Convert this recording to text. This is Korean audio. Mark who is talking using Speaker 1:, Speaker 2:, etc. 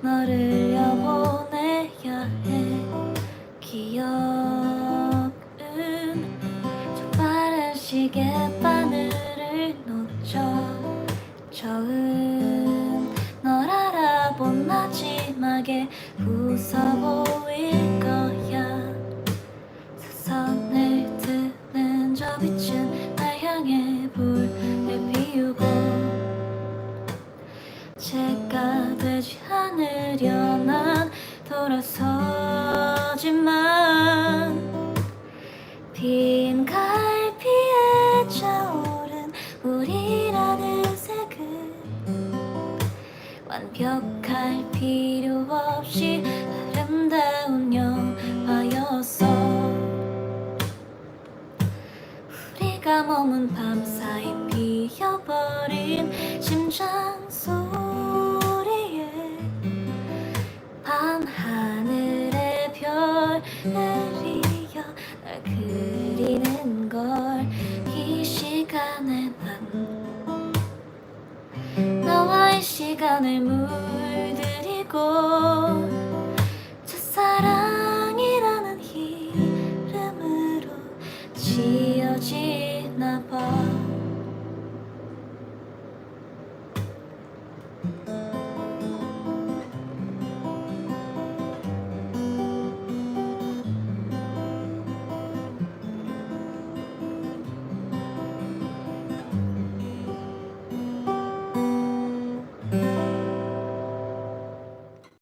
Speaker 1: 너를 여보내야 해. 기억은 저 빠른 시계 바늘을 놓쳐 저은 널 알아본 마지막에 웃어 보일 거야. 사선을 드는 저 빛은 날 향해 불을 피우고 제가 않으려 난 돌아서지만 빈 갈피에 차오른 우리라는 색을 완벽할 필요 없이 아름다운 영화였어 우리가 머문 밤 사이 피어버 걸 날이여 날 그리는 걸 이 시간에 난 너와 이 시간에 물들이고 첫사랑이라는 이름으로 지어진